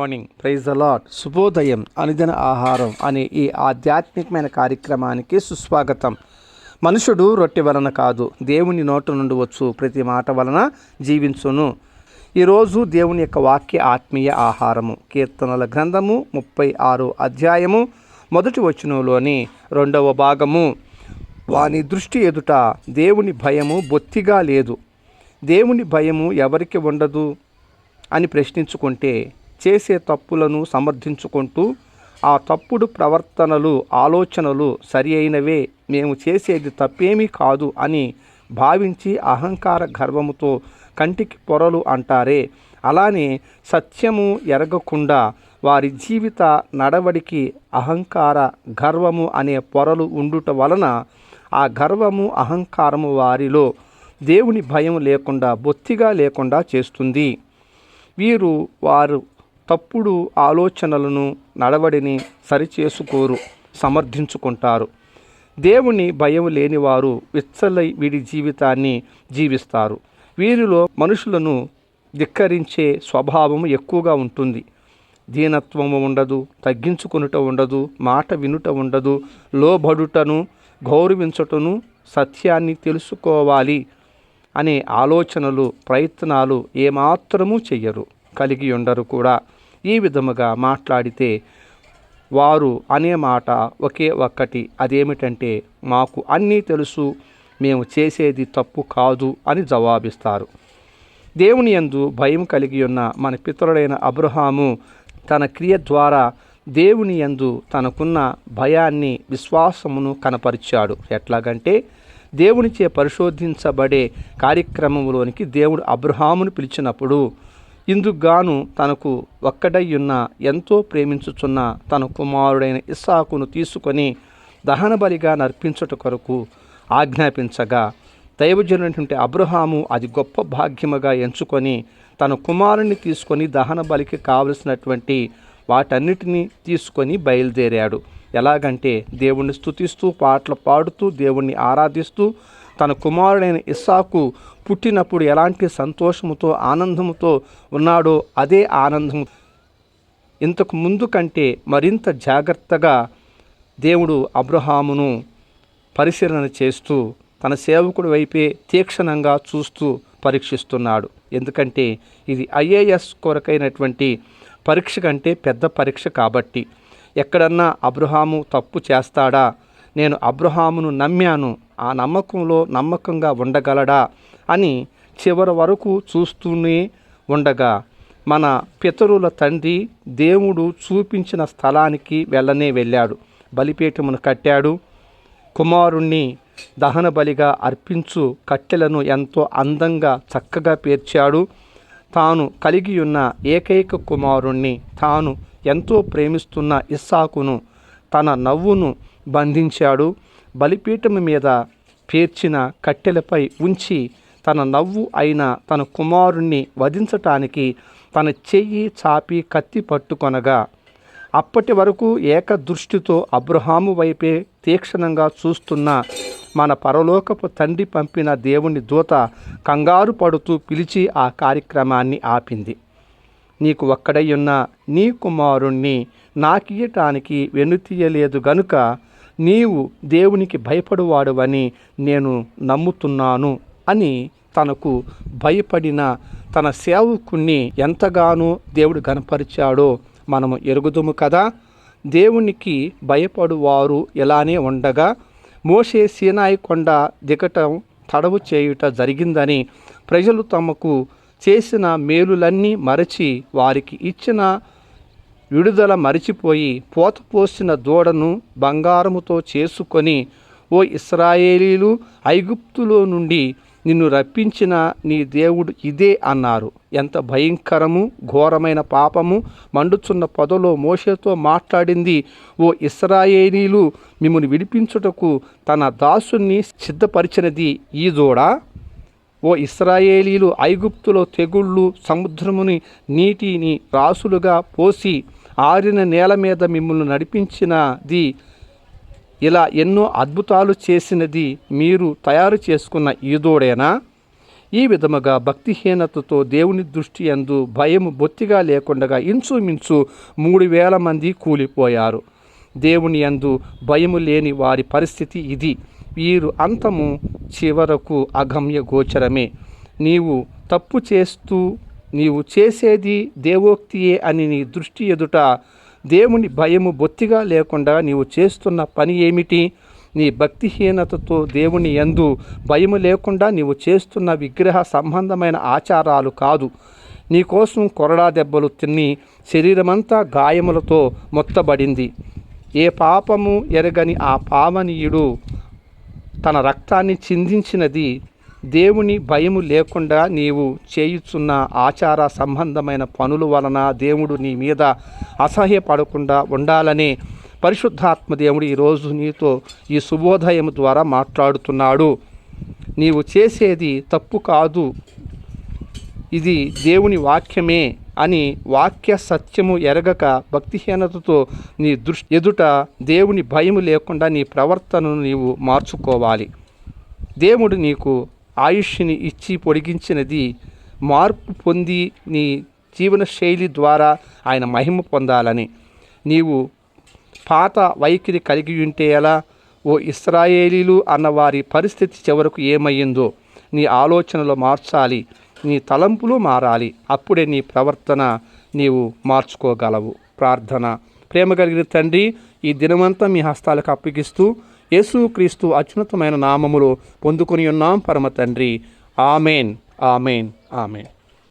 Morning praise a lot lot శుభోదయం అనుదిన ఆహారం అనే ఈ ఆధ్యాత్మికమైన కార్యక్రమానికి సుస్వాగతం. మనుషుడు రొట్టె వలన కాదు దేవుని నోట నుండి వచ్చు ప్రతి మాట వలన జీవించును. ఈరోజు దేవుని యొక్క వాక్య ఆత్మీయ ఆహారము. కీర్తనల గ్రంథము ముప్పై ఆరు అధ్యాయము మొదటి వచనంలోని రెండవ భాగము. వాని దృష్టి ఎదుట దేవుని భయము బొత్తిగా లేదు. దేవుని భయము ఎవరికి ఉండదు అని ప్రశ్నించుకుంటే చేసే తప్పులను సమర్థించుకుంటూ ఆ తప్పుడు ప్రవర్తనలు ఆలోచనలు సరి అయినవే. మేము చేసేది తప్పేమీ కాదు అని భావించి అహంకార గర్వముతో కంటికి పొరలు అంటారే. అలానే సత్యము ఎరగకుండా వారి జీవిత నడవడికి అహంకార గర్వము అనే పొరలు ఉండుట వలన ఆ గర్వము అహంకారము వారిలో దేవుని భయం లేకుండా బొత్తిగా లేకుండా చేస్తుంది. వీరు వారు తప్పుడు ఆలోచనలను నడవడిని సరిచేసుకోరు సమర్థించుకుంటారు. దేవుని భయం లేనివారు విచ్చలై వీడి జీవితాన్ని జీవిస్తారు. వీరిలో మనుషులను ధిక్కరించే స్వభావం ఎక్కువగా ఉంటుంది. దీనత్వము ఉండదు తగ్గించుకొనుట ఉండదు మాట వినుట ఉండదు లోబడుటను గౌరవించుటను సత్యాన్ని తెలుసుకోవాలి అనే ఆలోచనలు ప్రయత్నాలు ఏమాత్రము చెయ్యరు. కలిగి ఉండరు కూడా. ఈ విధముగా మాట్లాడితే వారు అనే మాట ఒకే ఒక్కటి అదేమిటంటే మాకు అన్నీ తెలుసు మేము చేసేది తప్పు కాదు అని జవాబిస్తారు. దేవుని యందు భయం కలిగి ఉన్న మన పితరుడైన అబ్రహాము తన క్రియ ద్వారా దేవుని యందు తనకున్న భయాన్ని విశ్వాసమును కనపరిచాడు. ఎట్లాగంటే దేవునిచే పరిశోధించబడే కార్యక్రమంలోనికి దేవుడు అబ్రహామును పిలిచినప్పుడు ఇందుకుగాను తనకు ఒక్కడయ్యున్న ఎంతో ప్రేమించుచున్న తన కుమారుడైన ఇస్సాకును తీసుకొని దహనబలిగా నర్పించుట కొరకు ఆజ్ఞాపించగా దైవజనుడి అబ్రహాము అది గొప్ప భాగ్యముగా ఎంచుకొని తన కుమారుణ్ణి తీసుకొని దహన బలికి కావలసినటువంటి వాటన్నిటినీ తీసుకొని బయలుదేరాడు. ఎలాగంటే దేవుణ్ణి స్తుతిస్తూ పాటలు పాడుతూ దేవుణ్ణి ఆరాధిస్తూ తన కుమారుడైన ఇస్సాకు పుట్టినప్పుడు ఎలాంటి సంతోషముతో ఆనందముతో ఉన్నాడో అదే ఆనందం. ఇంతకు ముందు కంటే మరింత జాగ్రత్తగా దేవుడు అబ్రహామును పరిశీలన చేస్తూ తన సేవకుడి వైపే తీక్షణంగా చూస్తూ పరీక్షిస్తున్నాడు. ఎందుకంటే ఇది ఐఏఎస్ కొరకైనటువంటి పరీక్ష కంటే పెద్ద పరీక్ష కాబట్టి. ఎక్కడన్నా అబ్రహాము తప్పు చేస్తాడా? నేను అబ్రహామును నమ్మాను. ఆ నమ్మకంలో నమ్మకంగా ఉండగలడా అని చివరి వరకు చూస్తూనే ఉండగా మన పితరుల తండ్రి దేవుడు చూపించిన స్థలానికి వెళ్ళనే వెళ్ళాడు. బలిపీఠమును కట్టాడు. కుమారుణ్ణి దహన బలిగా అర్పించు కట్టెలను ఎంతో అందంగా చక్కగా పేర్చాడు. తాను కలిగి ఉన్న ఏకైక కుమారుణ్ణి తాను ఎంతో ప్రేమిస్తున్న ఇస్సాకును తన నవ్వును బంధించాడు. బలిపీఠం మీద పేర్చిన కట్టెలపై ఉంచి తన నవ్వు అయిన తన కుమారుణ్ణి వధించటానికి తన చెయ్యి చాపి కత్తి పట్టుకొనగా అప్పటి వరకు ఏకదృష్టితో అబ్రహాము వైపే తీక్షణంగా చూస్తున్న మన పరలోకపు తండ్రి పంపిన దేవుని దూత కంగారు పడుతూ పిలిచి ఆ కార్యక్రమాన్ని ఆపింది. నీకు ఒక్కడై ఉన్న నీ కుమారుణ్ణి నాకియటానికి వెనుతీయలేదు గనుక నీవు దేవునికి భయపడువాడువని నేను నమ్ముతున్నాను అని తనకు భయపడిన తన సేవకుణ్ణి ఎంతగానో దేవుడు గనపరిచాడో మనము ఎరుగుదుము కదా. దేవునికి భయపడువారు ఇలానే ఉండగా మోసే సీనాయి కొండ దిగటం తడవు చేయుట జరిగిందని ప్రజలు తమకు చేసిన మేలులన్నీ మరచి వారికి ఇచ్చిన విడుదల మరిచిపోయి పోత పోసిన దూడను బంగారముతో చేసుకొని ఓ ఇస్రాయేలీలు ఐగుప్తులో నుండి నిన్ను రప్పించిన నీ దేవుడు ఇదే అన్నారు. ఎంత భయంకరము ఘోరమైన పాపము మండుచున్న పొదలో మోషేతో మాట్లాడింది. ఓ ఇస్రాయేలీలు మిమ్మల్ని విడిపించుటకు తన దాసుని సిద్ధపరిచినది ఈ దూడ? ఓ ఇస్రాయేలీలు ఐగుప్తులో తెగుళ్ళు సముద్రముని నీటిని రాసులుగా పోసి ఆరిన నేల మీద మిమ్మల్ని నడిపించినది ఇలా ఎన్నో అద్భుతాలు చేసినది మీరు తయారు చేసుకున్న ఈదోడేనా? ఈ విధముగా భక్తిహీనతతో దేవుని దృష్టి యందు భయము బొత్తిగా లేకుండా ఇంచుమించు మూడు వేల మంది కూలిపోయారు. దేవుని యందు భయము లేని వారి పరిస్థితి ఇది. వీరు అంతము చివరకు అగమ్య గోచరమే. నీవు తప్పు చేస్తూ నీవు చేసేది దేవోక్తియే అని నీ దృష్టి ఎదుట దేవుని భయము బొత్తిగా లేకుండా నీవు చేస్తున్న పని ఏమిటి? నీ భక్తిహీనతతో దేవుని ఎందు భయము లేకుండా నీవు చేస్తున్న విగ్రహ సంబంధమైన ఆచారాలు కాదు. నీకోసం కొరడా దెబ్బలు తిని శరీరమంతా గాయములతో మొత్తబడింది. ఏ పాపము ఎరగని ఆ పావనీయుడు తన రక్తాన్ని చిందించినది దేవుని భయము లేకుండా నీవు చేయుచున్న ఆచార సంబంధమైన పనుల వలన దేవుడు నీ మీద అసహ్యపడకుండా ఉండాలనే పరిశుద్ధాత్మ దేవుడు ఈరోజు నీతో ఈ శుభోదయం ద్వారా మాట్లాడుతున్నాడు. నీవు చేసేది తప్పు కాదు. ఇది దేవుని వాక్యమే అని వాక్య సత్యము ఎరగక భక్తిహీనతతో నీ దృష్టి ఎదుట దేవుని భయము లేకుండా నీ ప్రవర్తనను నీవు మార్చుకోవాలి. దేవుడు నీకు ఆయుష్ని ఇచ్చి పొడిగించినది మార్పు పొంది నీ జీవన శైలి ద్వారా ఆయన మహిమ పొందాలని. నీవు పాత వైఖరి కలిగి ఉంటే ఎలా? ఓ ఇస్రాయేలీలు అన్న వారి పరిస్థితి చివరకు ఏమయ్యిందో నీ ఆలోచనలు మార్చాలి నీ తలంపులు మారాలి. అప్పుడే నీ ప్రవర్తన నీవు మార్చుకోగలవు. ప్రార్థన. ప్రేమ కలిగిన తండ్రి ఈ దినమంతా మీ హస్తాలకు అప్పగిస్తూ యేసుక్రీస్తు అత్యున్నతమైన నామములు పొందుకొని ఉన్నాం పరమ తండ్రి. ఆమెన్. ఆమెన్. ఆమెన్.